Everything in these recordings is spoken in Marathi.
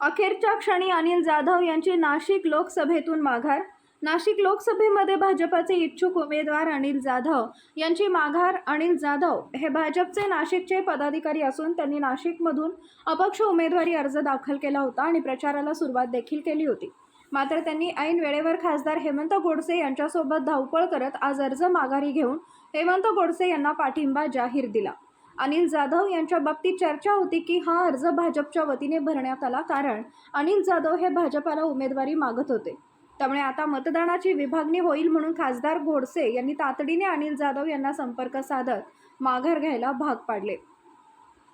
अखेरच्या क्षणी अनिल जाधव यांची नाशिक लोकसभेतून माघार. नाशिक लोकसभेमध्ये भाजपाचे इच्छुक उमेदवार अनिल जाधव यांची माघार. अनिल जाधव हे भाजपचे नाशिकचे पदाधिकारी असून त्यांनी नाशिकमधून अपक्ष उमेदवारी अर्ज दाखल केला होता आणि प्रचाराला सुरुवात देखील केली होती. मात्र त्यांनी ऐन वेळेवर खासदार हेमंत गोडसे यांच्यासोबत धावपळ करत आज अर्ज माघारी घेऊन हेमंत गोडसे यांना पाठिंबा जाहीर दिला. अनिल जाधव यांच्या बाबतीत चर्चा होती की हा अर्ज भाजपच्या वतीने भरण्यात आला कारण अनिल जाधव हे भाजपाला उमेदवारी मागत होते. त्यामुळे आता मतदानाची विभागणी होईल म्हणून खासदार गोडसे यांनी तातडीने अनिल जाधव यांना संपर्क साधत माघार घ्यायला भाग पाडले.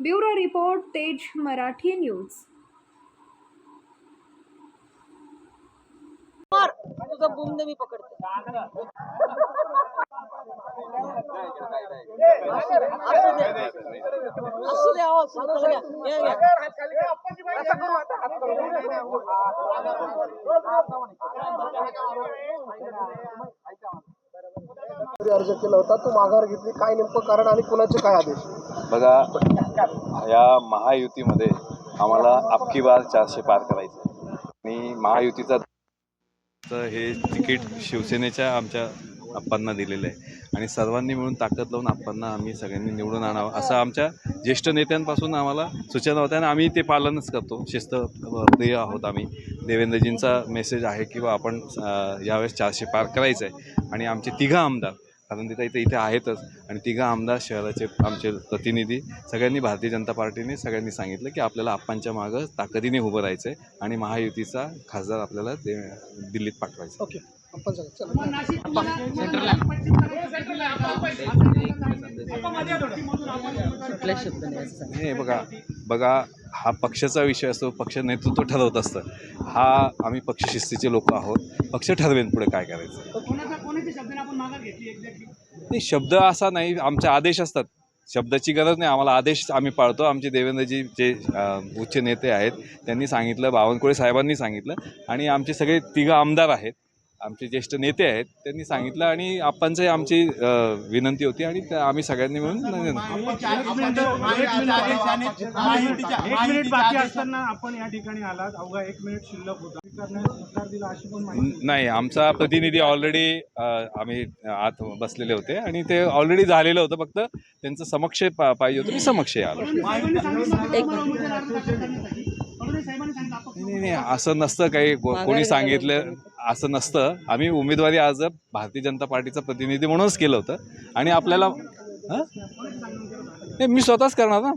ब्युरो रिपोर्ट तेज मराठी न्यूज. मार. तुझा बुमने मी पकडते. अर्ज केला होता तो माघार घेतली काय नेमकं कारण आणि कुणाचे काय आदेश बघा या महायुतीमध्ये आम्हाला अबकी बार चारशे पार करायचं. आणि महायुतीचा हे तिकीट शिवसेनेच्या आमच्या आप्पांना दिलेलं आहे. आणि सर्वांनी मिळून ताकद लावून आप्पांना आम्ही सगळ्यांनी निवडून आणावं असं आमच्या ज्येष्ठ नेत्यांपासून आम्हाला सूचना होत्या आणि आम्ही ते पालनच करतो. शिस्त प्रिय आहोत आम्ही. देवेंद्रजींचा मेसेज आहे की बा आपण यावेळेस चारशे पार करायचं आहे आणि आमचे तिघं आमदार कारण तिथं इथे इथे आहेतच. आणि तिघं आमदार शहराचे आमचे प्रतिनिधी सगळ्यांनी भारतीय जनता पार्टीने सगळ्यांनी सांगितलं की आपल्याला आप्पांच्या मागं ताकदीने उभं राहायचं आहे आणि महायुतीचा खासदार आपल्याला ते दिल्लीत पाठवायचा ओके. आपण नाही. हे बघा बघा हा पक्षाचा विषय असतो पक्ष नेतृत्व ठरवत असतं. हा आम्ही पक्ष शिस्तीचे लोक आहोत. पक्ष ठरवेन पुढे काय करायचं. नाही शब्द असा नाही आमचे आदेश असतात. शब्दाची गरज नाही आम्हाला आदेश आम्ही पाळतो. आमचे देवेंद्रजी जे उच्च नेते आहेत त्यांनी सांगितलं बावनकुळे साहेबांनी सांगितलं. आणि आमचे सगळे तिघं आमदार आहेत. आमचे ज्येष्ठ नेते आहेत त्यांनी सांगितलं आणि आप्पांची आमची विनंती होती आणि त्या आम्ही सगळ्यांनी मिळून एक मिनिट बाकी असताना आपण या ठिकाणी आलात अवघा एक मिनिट शिल्लक होता स्वीकारण्यास नकार दिला अशी पण माहिती नाही आमचा प्रतिनिधी ऑलरेडी आम्ही आत बसलेले होते आणि ते ऑलरेडी झालेलं होतं फक्त त्यांचं समक्ष पा- पाहिजे होतं मी समक्ष आलो नाही, असं नसतं काही को- कोणी सांगितलं असं नसतं. आम्ही उमेदवारी अर्ज भारतीय जनता पार्टीचा प्रतिनिधी म्हणूनच केलं होतं. आणि आपल्याला हं? नाही मी स्वतःच करणार ना.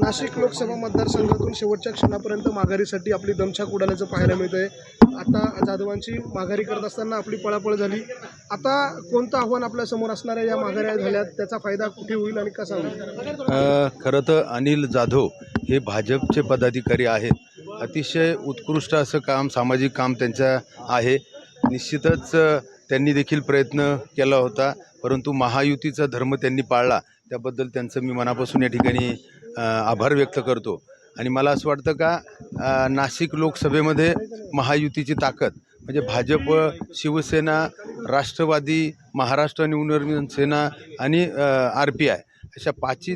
नाशिक लोकसभा मतदारसंघातून शेवटच्या क्षणापर्यंत माघारीसाठी आपली दमछाक उडाल्याचं पाहायला मिळतंय. आता जाधवांची माघारी करत असताना आपली पळापळ झाली. आता कोणतं आव्हान आपल्यासमोर असणाऱ्या या माघाऱ्या झाल्यात? त्याचा फायदा कुठे होईल आणि कसा होईल? खरं तर अनिल जाधव हे भाजपचे पदाधिकारी आहेत. अतिशय उत्कृष्ट असं काम सामाजिक काम त्यांचं आहे. निश्चितच त्यांनी देखील प्रयत्न केला होता परंतु महायुतीचा धर्म त्यांनी पाळला. त्याबद्दल त्यांचं मी मनापासून या ठिकाणी आभार व्यक्त करतो. आणि मला असं वाटतं का नाशिक लोकसभेमध्ये महायुतीची ताकद म्हणजे भाजप शिवसेना राष्ट्रवादी महाराष्ट्र नवनिर्माण सेना आणि आर पी आय अशा पाचही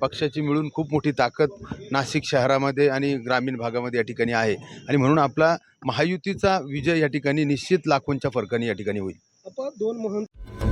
पक्षाची मिळून खूप मोठी ताकद नाशिक शहरामध्ये आणि ग्रामीण भागामध्ये या ठिकाणी आहे. आणि म्हणून आपला महायुतीचा विजय या ठिकाणी निश्चित लाखोंच्या फरकाने या ठिकाणी होईल. आपण दोन महंत